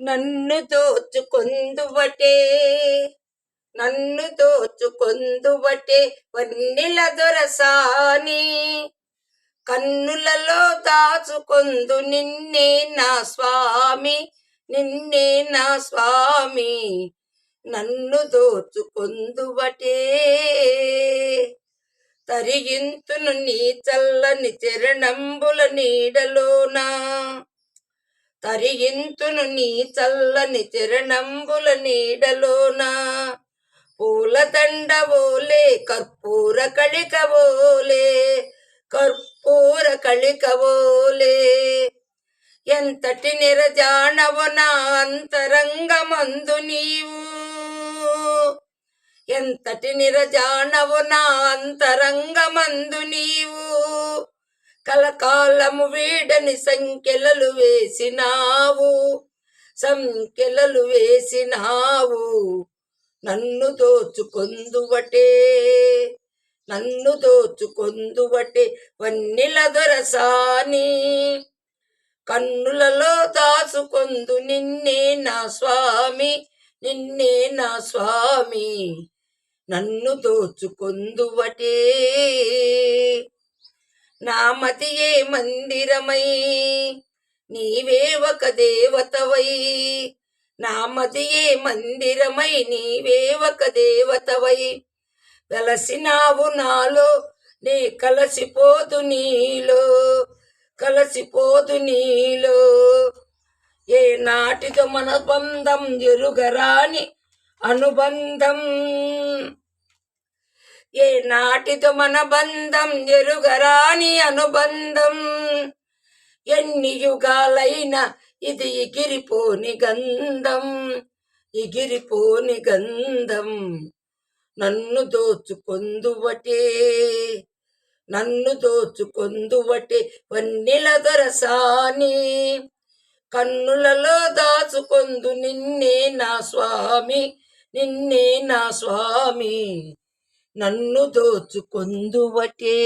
నన్ను దోచుకొందువటే నన్ను దోచుకొందువటే వన్నెల దొరసాని. కన్నులలో దాచుకొందు నిన్నే నా స్వామి నిన్నే నా స్వామి నన్ను దోచుకొందువటే. తరిగింతును నీ చల్లని చరణంబుల నీడలోనా తరిగింతును నీ చల్లని చరణంబుల నీడలోన? పూలదండ ఓలే కర్పూర కళికవోలే కర్పూర కళికవోలే ఎంతటి నిరజానవు నా అంతరంగమందు నీవు. ఎంతటి నిరజానవు నా అంతరంగమందు నీవు. కలకాలము వీడని సంఖ్యలలు వేసినావు. సంఖ్యలలు వేసినావు. నన్ను దోచుకొందువటే నన్ను దోచుకొందువటే వన్నెల దొరసాని. కన్నులలో దాచుకొందు నిన్నే నా స్వామి నిన్నే నా స్వామి. నన్ను దోచుకొందువటే. నా మతియే మందిరమై నీవే ఒక దేవతవై. నా మతియే మందిరమై నీవే ఒక దేవతవై. వెలసినావు నాలో నే కలసిపోదు నీలో కలసిపోదు నీలో. ఏ నాటితో మన బంధం ఎరుగరాని అనుబంధం. ఏ నాటితో మన బంధం ఎరుగరాని అనుబంధం. ఎన్ని యుగాలైనా ఇది ఎగిరిపోని గంధం ఎగిరిపోని గంధం. నన్ను దోచుకొందువటే నన్ను దోచుకొందువటే వన్నెల దొరసాని. కన్నులలో దాచుకొందు నిన్నే నా స్వామి నిన్నే నా స్వామి. నన్ను దోచుకొందువటే.